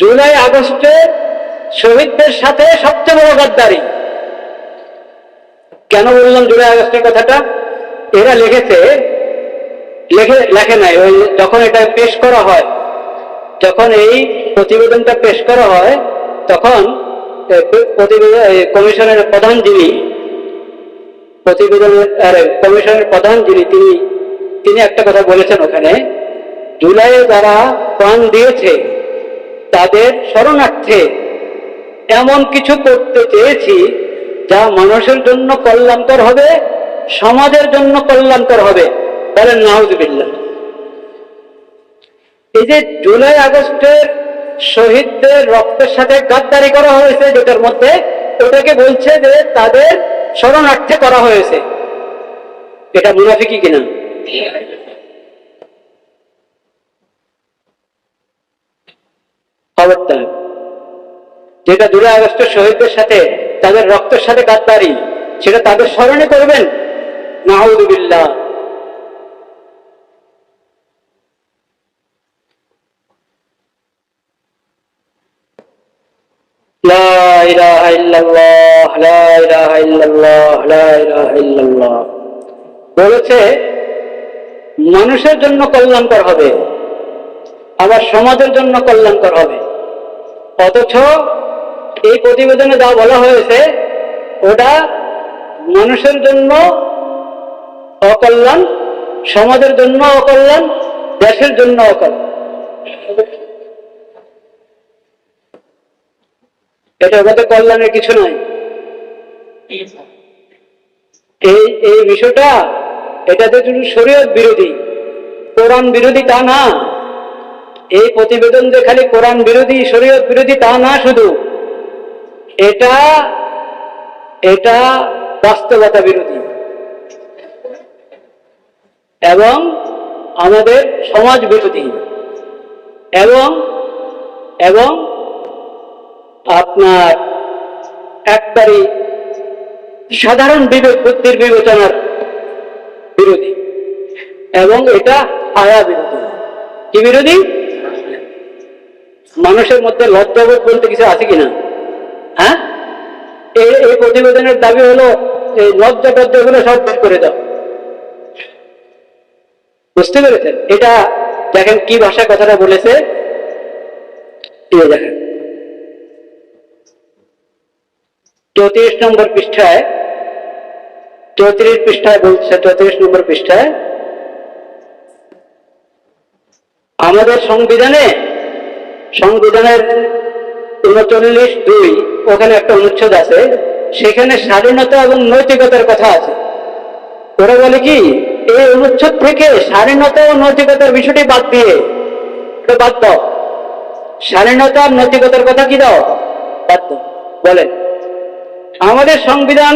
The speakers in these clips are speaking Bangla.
জুলাই আগস্টে শহীদদের সাথে সবচেয়ে বড় গাদ্দারি। কেন বললাম জুলাই আগস্টের কথাটা? এরা লিখেছে লেখে লেখে নাই ওই যখন এটা পেশ করা হয় যখন এই প্রতিবেদনটা পেশ করা হয় তখন কমিশনের প্রধান যিনি প্রতিবেদনের আরে, কমিশনের প্রধান যিনি তিনি তিনি একটা কথা বলেছেন ওখানে জুলাইয়ে যারা প্রাণ দিয়েছে তাদের শরণার্থে। এমন কিছু করতে চেয়েছি যা মানুষের জন্য কল্যাণকর হবে, সমাজের জন্য কল্যাণকর হবে। বলেন, নাউজবিল্লাহ। এই যে জুলাই আগস্টের শহীদদের রক্তের সাথে গাদ্দারি করা হয়েছে, যেটার মধ্যে ওটাকে বলছে যে তাদের শরণার্থে করা হয়েছে। এটা মুনাফিকি কিনা? খবর যেটা জুলাই আগস্টের শহীদদের সাথে তাদের রক্তের সাথে কাতারি সেটা তাদের স্মরণে করবেন? নাহদুবিল্লা বলেছে, মানুষের জন্য কল্যাণকর হবে, আবার সমাজের জন্য কল্যাণকর হবে। অথচ এই প্রতিবেদনে যা বলা হয়েছে, ওটা মানুষের জন্য অকল্যাণ, সমাজের জন্য অকল্যাণ, দেশের জন্য অকল্যাণ। এটা মধ্যে কল্যাণের কিছু নাই। এই এই বিষয়টা এটাতে শুধু শরীয়ত বিরোধী, কোরআন বিরোধী তা না। এই প্রতিবেদন যে খালি কোরআন বিরোধী, শরীয়ত বিরোধী, তা না শুধু। এটা এটা বাস্তবতা বিরোধী। এবং আমাদের সমাজ বিরোধী। এবং এবং আপনার একবারই সাধারণ বিবেক বুদ্ধির বিবেচনার বিরোধী। এবং এটা আয়া বিরোধী। কি বিরোধী? মানুষের মধ্যে লজ্জাবোধ বলতে কিছু আছে কিনা? হ্যাঁ? এই এই প্রতিবেদনের দাবি হলো, এই লজ্জা টজ্জাগুলো সব বের করে দাও। বুঝতে পেরেছেন? এটা দেখেন কি ভাষায় কথাটা বলেছে। দেখেন। চৌত্রিশ নম্বর পৃষ্ঠায়, চৌত্রিশ পৃষ্ঠায় বলছে, চৌত্রিশ নম্বর পৃষ্ঠায়, আমাদের সংবিধানে সংবিধানের উনচল্লিশ দুই, ওখানে একটা অনুচ্ছেদ আছে। সেখানে স্বাধীনতা এবং নৈতিকতার কথা আছে। ওরা বলে কি, এই অনুচ্ছেদ থেকে স্বাধীনতা ও নৈতিকতার বিষয়টি বাদ দিয়ে বাদ দাও। স্বাধীনতা আর নৈতিকতার কথা কি দাও? বাদ দাও। বলেন, আমাদের সংবিধান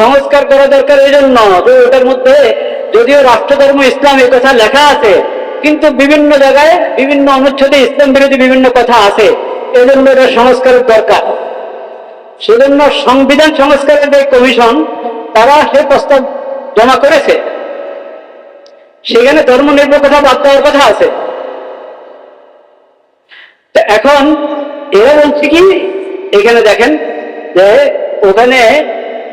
সংস্কার করা দরকার এই জন্য। যে ওটার মধ্যে যদিও রাষ্ট্রধর্ম, ইসলাম এই কথা লেখা আছে কিন্তু বিভিন্ন জায়গায় বিভিন্ন অনুচ্ছেদে ইসলাম বিরোধী বিভিন্ন কথা আছে। এজন্য জন্য এটা সংস্কারের দরকার। সেজন্য সংবিধান সংস্কারের যে কমিশন, তারা সে প্রস্তাব জমা করেছে। সেখানে ধর্ম নিরপেক্ষতা বাদ দেওয়ার কথা আছে। এখন এরা বলছে কি, এখানে দেখেন যে ওখানে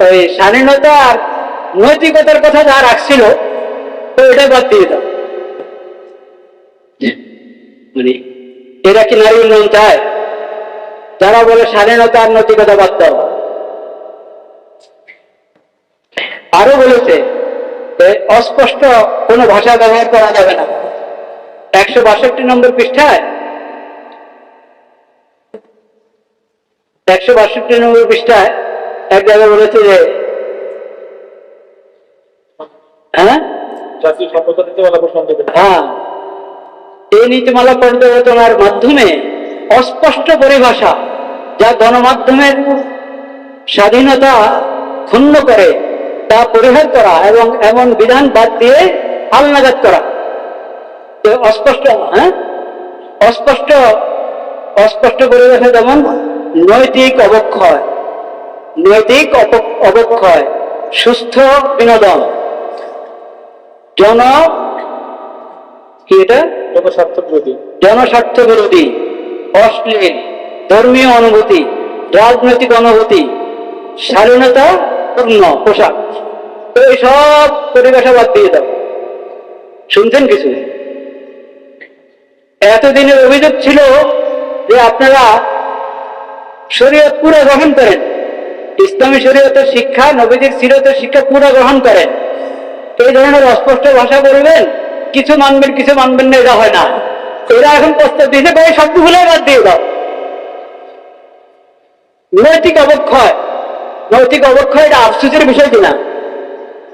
ওই স্বাধীনতা আর নৈতিকতার কথা যা রাখছিল তো এটা বাদ দিয়ে দাও। এরা কি নারী উন্নয়ন চায়? যারা বলে স্বাধীনতা আর নৈতিকতা বাদ দাও আরও বলেছে অস্পষ্ট কোনো ভাষা ব্যবহার করা যাবে না। একশো বাষট্টি নম্বর পৃষ্ঠায় একশো বাষট্টি নম্বর পৃষ্ঠায় এক জায়গায় বলেছে যে হ্যাঁ? হ্যাঁ। এই নীতিমালা পর্যালোচনার মাধ্যমে অস্পষ্ট পরিভাষা যা গণমাধ্যমের স্বাধীনতা ক্ষুণ্ণ করে, তা পরিহার করা এবং এমন বিধান বাদ দিয়ে হালনাগাদ করা। অস্পষ্ট হ্যাঁ? অস্পষ্ট অস্পষ্ট পরিবেশে যেমন নৈতিক অবক্ষয় নৈতিক অবক্ষয়, সুস্থ বিনোদন। জন, কি এটা? জনস্বার্থ বিরোধী। জনস্বার্থ বিরোধী, অশ্লীল, ধর্মীয় অনুভূতি, রাজনৈতিক অনুভূতি পূর্ণ পোশাক। তো এই সব বাদ দিয়ে দাও। শুনছেন কিছু? এতদিনের অভিযোগ ছিল যে আপনারা শরীয়ত পুরো গ্রহণ করেন। ইসলামী শরীয়তের শিক্ষা নবীদের সিরতের শিক্ষা পুরো গ্রহণ করেন। এই ধরনের অস্পষ্ট ভাষা বলবেন? কিছু মানবেন কিছু মানবেন না, এটা হয় না। এরা এখন প্রস্তাব দিয়েছে কয়ে শব্দগুলো বাদ দিয়ে দাও। নৈতিক অবক্ষয়। নৈতিক অবক্ষয় এটা আফসুসের বিষয় কিনা?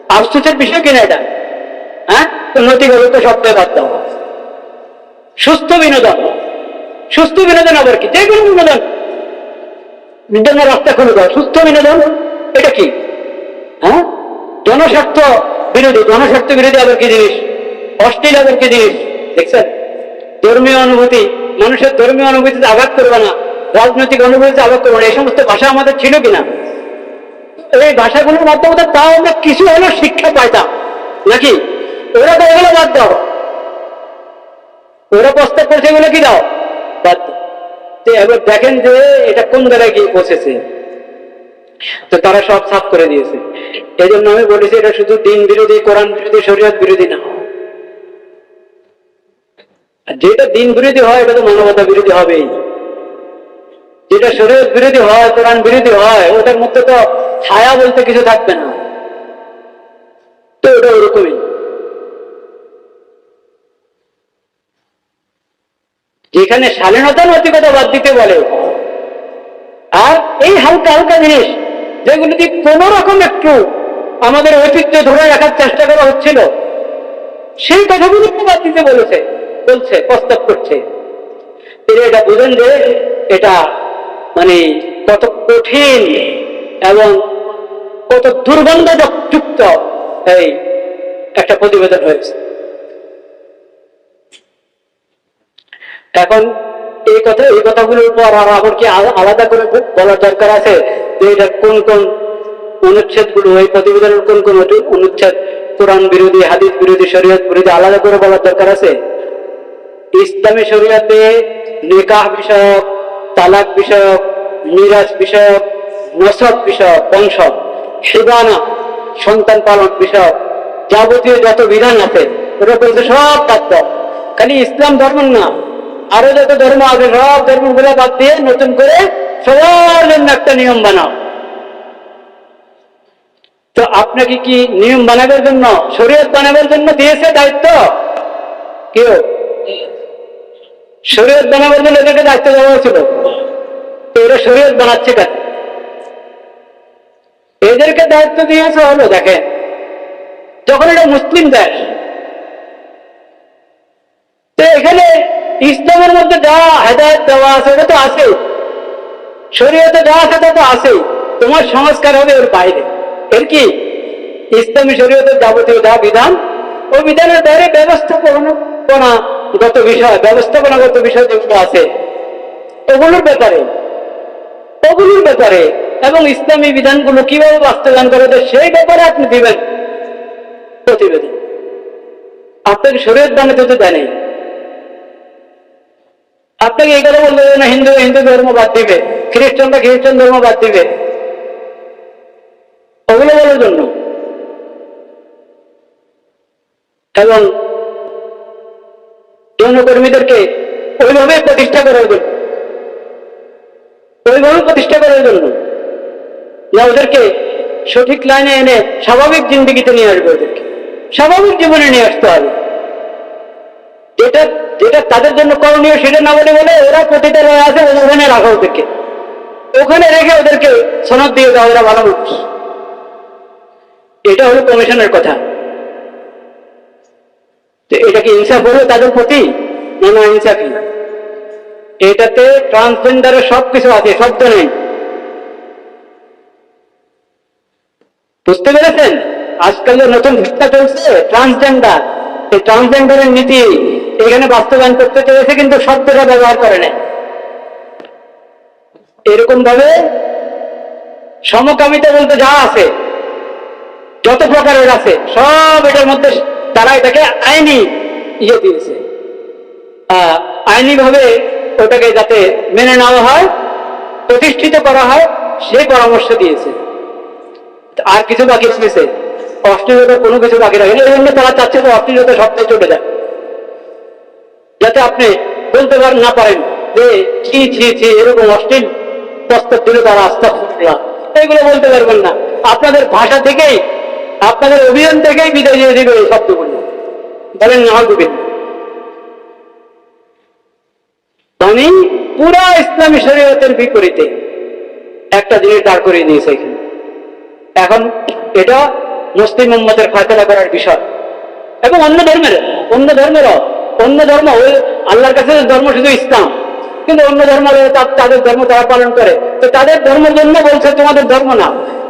আফসুসের বিষয় কিনা এটা? হ্যাঁ? তো নৈতিক অবক্ষয় শব্দ বাদ দাও। সুস্থ বিনোদন। সুস্থ বিনোদন আবার কি? যে কোনো বিনোদন বিনোদনের রাস্তা খুলে দাও। সুস্থ বিনোদন, এটা কি? হ্যাঁ? জনস্বার্থ বিরোধী। জনস্বার্থ বিরোধী আবার কি জিনিস? অশ্লীল আবার কি জিনিস দেখছেন? ধর্মীয় অনুভূতি, মানুষের ধর্মীয় অনুভূতিতে আঘাত করবে না, রাজনৈতিক অনুভূতিতে আঘাত করবে না, এই সমস্ত ভাষা আমাদের ছিল কিনা? এই ভাষাগুলোর মাধ্যমে তাও আমরা কিছু হলেও শিক্ষা পাইতাম, নাকি? ওরা তো এগুলো বাদ দাও। ওরা প্রস্তাব করছে এগুলো কি দাও? বাদ এবার দেখেন যে এটা কোন জায়গায় গিয়ে পৌঁছেছে। তো তারা সব সাফ করে দিয়েছে। এই জন্য আমি বলেছি এটা শুধু দিন বিরোধী, কোরআন বিরোধী, শরীয়ত বিরোধী না। যেটা দিন বিরোধী হয়, এটা তো মানবতা বিরোধী হবেই। যেটা শরীয়ত বিরোধী হয়, কোরআন বিরোধী হয়, ওটার মধ্যে তো ছায়া বলতে কিছু থাকবে না। তো ওটা ওরকমই। যেখানে শালীনতা নৈতিকতা বাদ দিতে বলে, আর এই হালকা হালকা জিনিস, যেগুলো দিয়ে কোন রকম একটু আমাদের ঐতিহ্য ধরে রাখার চেষ্টা করা হচ্ছিল, সেই কথাগুলো বাদ দিতে বলেছে। বলছে, প্রস্তাব করছে। তিনি এটা বুঝেন যে এটা মানে কত কঠিন এবং কত দুর্গন্ধযুক্ত এই একটা প্রতিবেদন হয়েছে। এখন এই কথা, এই কথাগুলোর পর আর আবার কি আলাদা করে বলার দরকার আছে যে এটা কোন কোন অনুচ্ছেদগুলো এই প্রতিবেদনের কোন কোন অনু- অনুচ্ছেদ, কোরআন বিরোধী, হাদিস বিরোধী, শরীয়ত বিরোধী আলাদা করে বলার দরকার আছে? ইসলামী শরীয়তে নিকাহ বিষয়ক, তালাক বিষয়ক, মিরাজ বিষয়ক, নসব বিষয়ক বংশ শিবানা সন্তান পালন বিষয়ক, যাবতীয় যত বিধান আছে ওটা বলতে সব বাদ। খালি ইসলাম ধর্ম না আরও যত ধর্ম আছে, সব ধর্মগুলো বাদ দিয়ে নতুন করে সবার জন্য একটা নিয়ম বানাও। তো আপনাকে কি নিয়ম বানাবার জন্য, শরীয়ত বানাবার জন্য দিয়েছে দায়িত্ব? কেউ? শরীয়ত বানাবার জন্য এদেরকে দায়িত্ব দেওয়া হয়েছিল। তো এরা শরীয়ত বানাচ্ছে কেন? এদেরকে দায়িত্ব দিয়েছে হলো, দেখেন, যখন এটা মুসলিম দেশ, তো এখানে ইসলামের মধ্যে যা হেদায়ত দেওয়া আছে ওটা তো আছে শরীয়তে যা আছে, তা তো আছে তোমার সংস্কার হবে ওর বাইরে। এর কি? ইসলামী শরীয়তের যাবতীয় যা বিধান, ওই বিধানের বাইরে ব্যবস্থাপনাগত বিষয় ব্যবস্থাপনাগত বিষয় যেগুলো আছে ওগুলোর ব্যাপারে ওগুলোর ব্যাপারে এবং ইসলামী বিধানগুলো কীভাবে বাস্তবায়ন করা সেই ব্যাপারে আপনি দিবেন প্রতিবেদন আপনাকে শরীয়ত বানাতে তো দেয় আপনাকে এই কথা বলতে না, হিন্দু হিন্দু ধর্ম বাদ দিবে, খ্রিস্টানরা খ্রিস্টান ধর্ম বাদ দিবে। ওগুলো বলার জন্য। এবং যৌনকর্মীদেরকে ওইভাবে প্রতিষ্ঠা করার জন্য, ওইভাবে প্রতিষ্ঠা করার জন্য না ওদেরকে সঠিক লাইনে এনে স্বাভাবিক জিন্দিগিতে নিয়ে আসবে ওদেরকে। স্বাভাবিক জীবনে নিয়ে আসতে হবে। যেটা যেটা তাদের জন্য করণীয় সেটা না বলে বলে ওরা প্রতিটা আছে ওখানে রাখা ওদেরকে। ওখানে রেখে ওদেরকে সনদ দিয়ে দেওয়া ওরা ভালো মানুষ। এটা হলো কমিশনের কথা। এটা কি ইনসাফ হলো তাদের প্রতি না না ইনসাফই এটাতে ট্রান্সজেন্ডারের সব কিছু আছে, শব্দ নেই। বুঝতে পেরেছেন? আজকাল যে নতুন ভিত্তা চলছে ট্রান্সজেন্ডার এই ট্রান্সজেন্ডারের নীতি এখানে বাস্তবায়ন করতে চেয়েছে কিন্তু শব্দটা ব্যবহার করে না এরকম ভাবে সমকামিতা বলতে যা আছে, যত প্রকারের আছে, সব এটার মধ্যে তারা এটাকে আইনি ইয়ে দিয়েছে। আইনি ভাবে ওটাকে যাতে মেনে নেওয়া হয়, প্রতিষ্ঠিত করা হয়, সে পরামর্শ দিয়েছে। আর কিছু বাকি রয়েছে অশ্লীলতা কোনো কিছু বাকি রাখেনি এই জন্য তারা চাচ্ছে যে অশ্লীলতা সবটাই চলে যায় যাতে আপনি বলতে পারেন, না পারেন যে, ছি ছি ছি, এরকম অশ্লীল প্রস্তাব দিলে তারা করলাম এগুলো বলতে পারবেন না। আপনাদের ভাষা থেকেই আপনাদের অভিযান থেকেই বিদায় দিয়ে দিবে এই শব্দগুলো বলেন না দিবেন আমি পুরা ইসলামী শরীয়তের বিপরীতে একটা জিনিস দাঁড় করিয়ে দিয়েছে এখানে। এখন এটা মুসলিম উম্মতের ফায়সলা করার বিষয়। এবং অন্য ধর্মের অন্য ধর্মের অন্য ধর্ম ওই আল্লাহর কাছে ধর্ম শুধু ইসলাম। কিন্তু অন্য ধর্ম তাদের ধর্ম তারা পালন করে। তো তাদের ধর্মের জন্য বলছে তোমাদের ধর্ম না।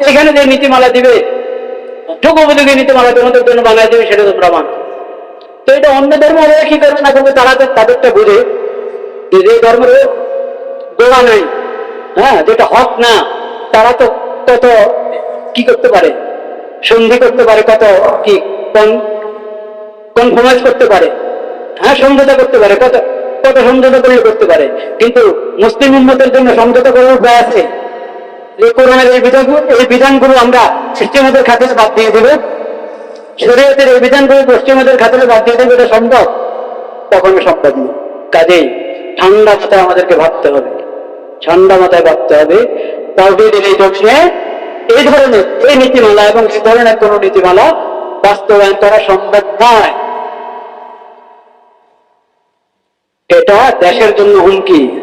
এখানে যে নীতিমালা দিবে যোগোপযোগী নীতিমালা তোমাদের জন্য বানায় দেবে, সেটা তোমরা মানো তো এটা অন্য ধর্ম হলে কি করবে না করবে তারা তো তাদেরটা বুঝে যে যে ধর্মের গোড়া নাই হ্যাঁ যেটা হক না, তারা তো কত কি করতে পারে, সন্ধি করতে পারে, কত কি কনফার্মাইজ করতে পারে হ্যাঁ সমঝোতা করতে পারে, কত কত সমঝোতা করলে করতে পারে। কিন্তু মুসলিম উন্মতের জন্য সমঝোতা করার উপায় আছে। যে কোরআনের এই বিধানগুলো এই বিধানগুলো আমরা পশ্চিমাদের খাতে বাদ দিয়ে দেবো। শরীয়তের এই বিধানগুলো পশ্চিমাদের খাতে বাদ দিয়ে দেবো, এটা সম্ভব? কখনো সম্ভব না। কাজেই ঠান্ডা মাথায় আমাদেরকে ভাবতে হবে। ঠান্ডা মাথায় ভাবতে হবে। তাওহিদের এই এই ধরনের, এই নীতিমালা এবং এই ধরনের কোন নীতিমালা বাস্তবায়ন করা সম্ভব নয়। এটা দেশের জন্য হুমকি।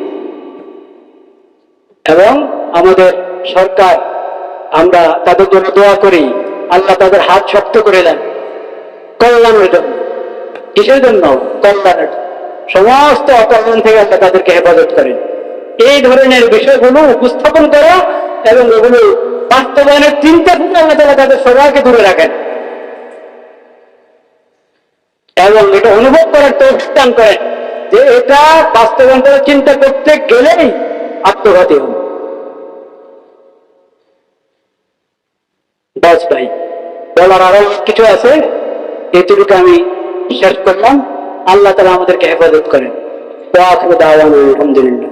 এবং আমাদের সরকার, আমরা তাদের জন্য দোয়া করি, আল্লাহ তাদের হাত শক্ত করে দেন কল্যাণের জন্য, কিসের জন্য? কল্যাণের সমস্ত অকল্যাণ থেকে আল্লাহ তাদেরকে হেফাজত করেন। এই ধরনের বিষয়গুলো উপস্থাপন করা এবং এগুলো বাস্তবায়নের চিন্তা থেকে আল্লাহ তালা তাদের সবাইকে দূরে রাখেন। এবং এটা অনুভব করার তৌফিক দান করেন যে এটা বাস্তবায়ন করার চিন্তা করতে গেলেই আত্মঘাতী হন। বাস ভাই বলার আরও কিছু আছে? এটুকু আমি শেষ করলাম। আল্লাহ তালা আমাদেরকে হেফাজত করেন। আলহামদুলিল্লাহ।